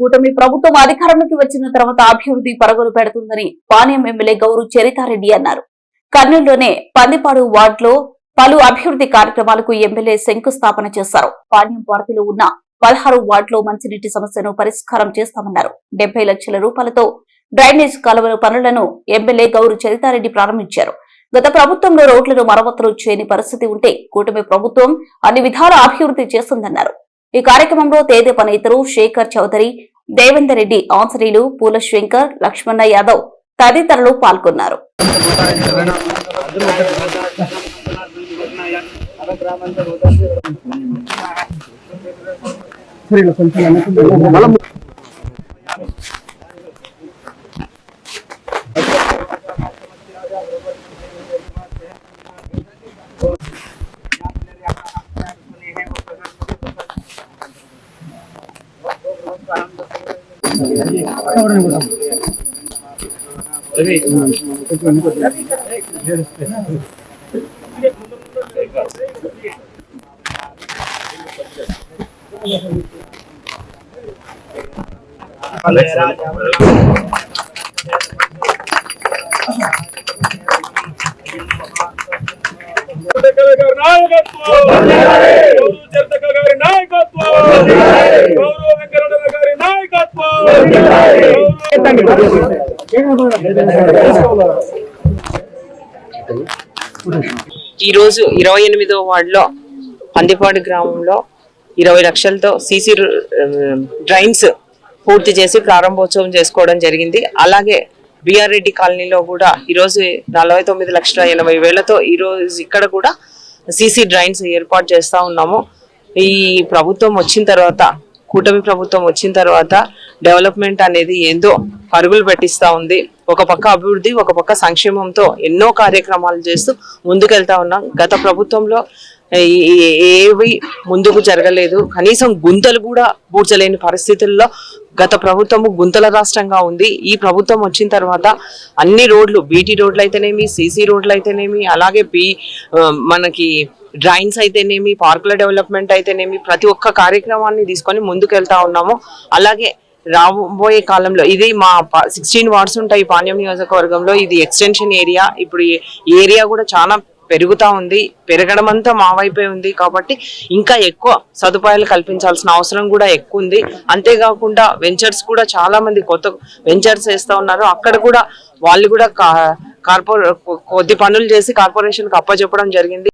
కూటమి ప్రభుత్వం అధికారంలోకి వచ్చిన తర్వాత అభివృద్ధి పరుగులు పెడుతుందని పానీయం ఎమ్మెల్యే గౌరు చరితారెడ్డి అన్నారు. కర్నూలులోనే పందిపాడు వార్డులో పలు అభివృద్ధి కార్యక్రమాలకు ఎమ్మెల్యే శంకుస్థాపన చేశారు. పానీయం పార్టీలో ఉన్న పదహారు వార్డులో మంచినీటి సమస్యను పరిష్కారం చేస్తామన్నారు. డెబ్బై లక్షల రూపాయలతో డ్రైనేజ్ కాలువల పనులను ఎమ్మెల్యే గౌరు చరితారెడ్డి ప్రారంభించారు. గత ప్రభుత్వంలో రోడ్లను మరమ్మతులు చేయని పరిస్థితి ఉంటే కూటమి ప్రభుత్వం అన్ని విధాల అభివృద్ధి చేస్తుందన్నారు. ఈ కార్యక్రమంలో తేదేప నేతలు శేఖర్ చౌదరి దేవేందర్ రెడ్డి ఆంజనేయులు పూల శంకర్ లక్ష్మణ యాదవ్ తదితరులు పాల్గొన్నారు. ಕರ್ನಾಟಕ ఈ రోజు ఇరవై ఎనిమిదో వార్డులో పందిపాడు గ్రామంలో ఇరవై లక్షలతో సీసీ డ్రైన్స్ పూర్తి చేసి ప్రారంభోత్సవం చేసుకోవడం జరిగింది. అలాగే బిఆర్ రెడ్డి కాలనీలో కూడా ఈరోజు నలభై తొమ్మిది లక్షల ఎనభై వేలతో ఈరోజు ఇక్కడ కూడా సీసీ డ్రైన్స్ ఏర్పాటు చేస్తా ఉన్నాము. ఈ ప్రభుత్వం వచ్చిన తర్వాత కూటమి ప్రభుత్వం వచ్చిన తర్వాత డెవలప్మెంట్ అనేది ఏందో పరుగులు పెట్టిస్తా ఉంది. ఒక పక్క అభివృద్ధి ఒక పక్క సంక్షేమంతో ఎన్నో కార్యక్రమాలు చేస్తూ ముందుకెళ్తా ఉన్నాం. గత ప్రభుత్వంలో ఏవి ముందుకు జరగలేదు. కనీసం గుంతలు కూడా పూడ్చలేని పరిస్థితుల్లో గత ప్రభుత్వము గుంతల రాష్ట్రంగా ఉంది. ఈ ప్రభుత్వం వచ్చిన తర్వాత అన్ని రోడ్లు బీటీ రోడ్లు అయితేనేమి సీసీ రోడ్లు అయితేనేమి అలాగే బీ మనకి డ్రైన్స్ అయితేనేమి పార్కుల డెవలప్మెంట్ అయితేనేమి ప్రతి ఒక్క కార్యక్రమాన్ని తీసుకొని ముందుకెళ్తా ఉన్నాము. అలాగే రాబోయే కాలంలో ఇది మా సిక్స్టీన్ వార్డ్స్ ఉంటాయి పాణ్యం నియోజకవర్గంలో. ఇది ఎక్స్టెన్షన్ ఏరియా ఇప్పుడు ఏరియా కూడా చాలా పెరుగుతా ఉంది. పెరగడం అంతా మా వైపే ఉంది కాబట్టి ఇంకా ఎక్కువ సదుపాయాలు కల్పించాల్సిన అవసరం కూడా ఎక్కువ ఉంది. అంతేకాకుండా వెంచర్స్ కూడా చాలా మంది కొత్త వెంచర్స్ వేస్తూ ఉన్నారు. అక్కడ కూడా వాళ్ళు కూడా కార్పొరే కొద్ది పనులు చేసి కార్పొరేషన్కి అప్పచెప్పడం జరిగింది.